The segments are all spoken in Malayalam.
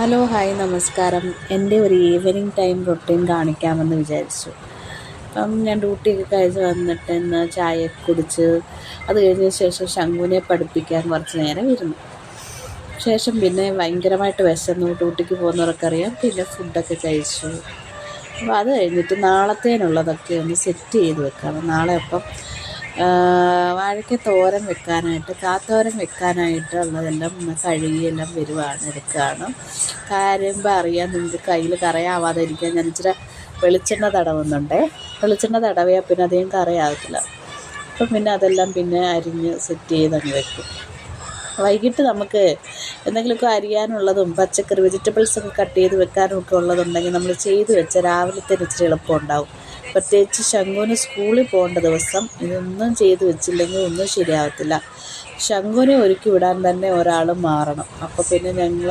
ഹലോ ഹായ് നമസ്കാരം. എന്റെ ഒരു ഈവനിങ് ടൈം റൊട്ടീൻ കാണിക്കാമെന്ന് വിചാരിച്ചു. അപ്പം ഞാൻ ഡ്യൂട്ടിയൊക്കെ കഴിച്ച് വന്നിട്ട് ഇന്ന് ചായ കുടിച്ച് അത് കഴിഞ്ഞ ശേഷം ശംഖുവിനെ പഠിപ്പിക്കാൻ കുറച്ച് നേരം ഇരുന്നു. ശേഷം പിന്നെ ഭയങ്കരമായിട്ട് വിശന്നു. ഡ്യൂട്ടിക്ക് പോകുന്നവർക്കറിയാം പിന്നെ ഫുഡൊക്കെ കഴിച്ചു. അപ്പോൾ അത് കഴിഞ്ഞിട്ട് നാളത്തേനുള്ളതൊക്കെ ഒന്ന് സെറ്റ് ചെയ്ത് വെക്കാം നാളെ അപ്പം വാഴയ്ക്ക തോരൻ വെക്കാനായിട്ട് കാത്തോരൻ വെക്കാനായിട്ട് ഉള്ളതെല്ലാം കഴുകി എല്ലാം വരുവാണ് എടുക്കുകയാണ് കാര്യമ്പോൾ അറിയാൻ നിങ്ങൾക്ക് കയ്യിൽ കറയാവാതെ ഇരിക്കാൻ ഞാൻ ഇച്ചിരി വെളിച്ചെണ്ണ തടവുന്നുണ്ടേ. വെളിച്ചെണ്ണ തടവിയാൽ പിന്നെ അധികം കറയാകത്തില്ല അപ്പം പിന്നെ അതെല്ലാം പിന്നെ അരിഞ്ഞ് സെറ്റ് ചെയ്ത് അങ്ങ് വെക്കും. വൈകിട്ട് നമുക്ക് എന്തെങ്കിലുമൊക്കെ അരിയാനുള്ളതും പച്ചക്കറി വെജിറ്റബിൾസൊക്കെ കട്ട് ചെയ്ത് വെക്കാനും ഒക്കെ ഉള്ളതുണ്ടെങ്കിൽ നമ്മൾ ചെയ്ത് വെച്ചാൽ രാവിലത്തേന് ഇച്ചിരി എളുപ്പം ഉണ്ടാവും പ്രത്യേകിച്ച് ശംഖുവിന് സ്കൂളിൽ പോകേണ്ട ദിവസം ഇതൊന്നും ചെയ്തു വെച്ചില്ലെങ്കിൽ ഒന്നും ശരിയാവത്തില്ല ശംഖുവിനെ ഒരുക്കി വിടാൻ തന്നെ ഒരാൾ മാറണം. അപ്പോൾ പിന്നെ ഞങ്ങൾ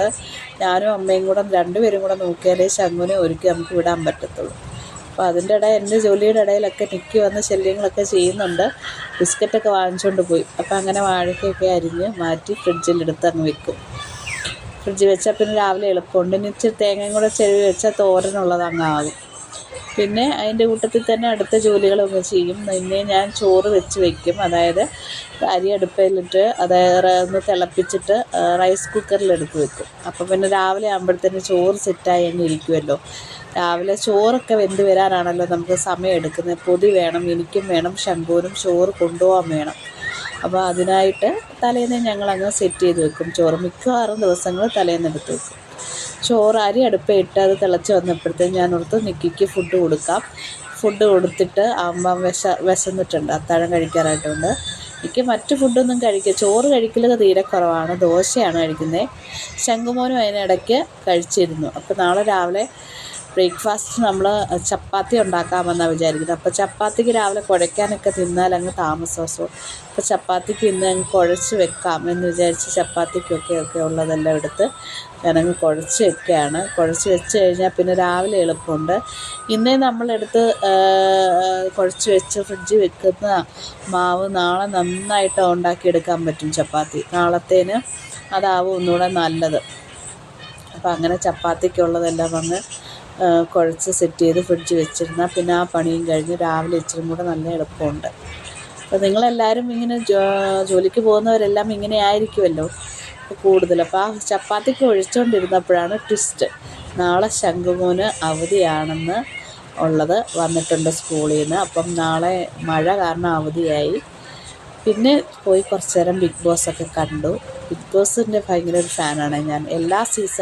ഞാനും അമ്മയും കൂടെ രണ്ടുപേരും കൂടെ നോക്കിയാലേ ശംഖുവിനെ ഒരുക്കി നമുക്ക് വിടാൻ പറ്റത്തുള്ളൂ. അപ്പോൾ അതിന്റെ ഇടയിൽ എന്റെ ജോലിയുടെ ഇടയിലൊക്കെ നിൽക്കി വന്ന ശല്യങ്ങളൊക്കെ ചെയ്യുന്നുണ്ട്. ബിസ്ക്കറ്റൊക്കെ വാങ്ങിച്ചുകൊണ്ട് പോയി. അപ്പോൾ അങ്ങനെ വാഴയ്ക്കൊക്കെ അരിഞ്ഞ് മാറ്റി ഫ്രിഡ്ജിലെടുത്ത് അങ്ങ് വെക്കും. ഫ്രിഡ്ജ് വെച്ചാൽ പിന്നെ രാവിലെ എളുപ്പമുണ്ട്. ഇനി ഇച്ചിരി തേങ്ങയും കൂടെ ചെരുവി വെച്ചാൽ തോരനുള്ളത് അങ്ങ് ആകും പിന്നെ അതിന്റെ കൂട്ടത്തിൽ തന്നെ അടുത്ത ജോലികളൊക്കെ ചെയ്യും. പിന്നെ ഞാൻ ചോറ് വെച്ച് വയ്ക്കും അതായത് അരി അടുപ്പിലിട്ട് അതായത് ഒന്ന് തിളപ്പിച്ചിട്ട് റൈസ് കുക്കറിൽ എടുത്ത് വെക്കും. അപ്പോൾ പിന്നെ രാവിലെ ആകുമ്പോഴത്തേന് ചോറ് സെറ്റായി അങ്ങ് ഇരിക്കുമല്ലോ രാവിലെ ചോറൊക്കെ വെന്ത് വരാനാണല്ലോ നമുക്ക് സമയം എടുക്കുന്നത്. പൊതി വേണം എനിക്കും വേണം ശംഖുവിനും ചോറ് കൊണ്ടുപോകാൻ വേണം. അപ്പോൾ അതിനായിട്ട് തലേന്ന് ഞങ്ങളങ്ങ് സെറ്റ് ചെയ്ത് വെക്കും. ചോറ് മിക്കവാറും ദിവസങ്ങൾ തലേന്ന് എടുത്ത് വെക്കും. ചോറ് അരി അടുപ്പിട്ട് അത് തിളച്ച് വന്നപ്പോഴത്തേക്കും ഞാൻ ഓർത്ത് നിക്കിക്ക് ഫുഡ് കൊടുക്കാം. ഫുഡ് കൊടുത്തിട്ട് അമ്മ വിശ വിശന്നിട്ടുണ്ട്. അത്താഴം കഴിക്കാറായിട്ടുണ്ട്. എനിക്ക് മറ്റ് ഫുഡൊന്നും കഴിക്കുക ചോറ് കഴിക്കൽ തീരെ കുറവാണ്. ദോശയാണ് കഴിക്കുന്നത് ശംഖുമോനും അതിനിടയ്ക്ക് കഴിച്ചിരുന്നു. അപ്പോൾ നാളെ രാവിലെ ബ്രേക്ക്ഫാസ്റ്റ് നമ്മൾ ചപ്പാത്തി ഉണ്ടാക്കാമെന്നാണ് വിചാരിക്കുന്നത്. അപ്പോൾ ചപ്പാത്തിക്ക് രാവിലെ കുഴയ്ക്കാനൊക്കെ തിന്നാൽ അങ്ങ് താമസവും അപ്പോൾ ചപ്പാത്തിക്ക് ഇന്ന് അങ്ങ് കുഴച്ച് വെക്കാം എന്ന് വിചാരിച്ച് ചപ്പാത്തിക്കൊക്കെ ഒക്കെ ഉള്ളതെല്ലാം എടുത്ത് ഞാനങ്ങ് കുഴച്ച് വെക്കുകയാണ് കുഴച്ച് വെച്ച് കഴിഞ്ഞാൽ പിന്നെ രാവിലെ എളുപ്പമുണ്ട്. ഇന്നേ നമ്മളെടുത്ത് കുഴച്ച് വെച്ച് ഫ്രിഡ്ജിൽ വെക്കുന്ന മാവ് നാളെ നന്നായിട്ട് ഉണ്ടാക്കിയെടുക്കാൻ പറ്റും ചപ്പാത്തി. നാളത്തേന് അതാവും ഒന്നുകൂടെ നല്ലത്. അപ്പോൾ അങ്ങനെ ചപ്പാത്തിക്കുള്ളതെല്ലാം അങ്ങ് കുഴച്ച് സെറ്റ് ചെയ്ത് ഫ്രിഡ്ജ് വെച്ചിരുന്നാൽ പിന്നെ ആ പണിയും കഴിഞ്ഞ് രാവിലെ ഇച്ചിരി കൂടെ നല്ല എളുപ്പമുണ്ട്. അപ്പോൾ നിങ്ങളെല്ലാവരും ഇങ്ങനെ ജോലിക്ക് പോകുന്നവരെല്ലാം ഇങ്ങനെ ആയിരിക്കുമല്ലോ? കൂടുതൽ. അപ്പോൾ ആ ചപ്പാത്തിക്ക് ഒഴിച്ചുകൊണ്ടിരുന്നപ്പോഴാണ് ട്വിസ്റ്റ് നാളെ ശംഖുമോന് അവധിയാണെന്ന് ഉള്ളത് വന്നിട്ടുണ്ട് സ്കൂളിൽ നിന്ന് അപ്പം നാളെ മഴ കാരണം അവധിയായി. പിന്നെ പോയി കുറച്ച് നേരം ബിഗ് ബോസ് ഒക്കെ കണ്ടു. ബിഗ് ബോസിന്റെ ഭയങ്കര ഒരു ഫാനാണ് ഞാൻ. എല്ലാ സീസൺ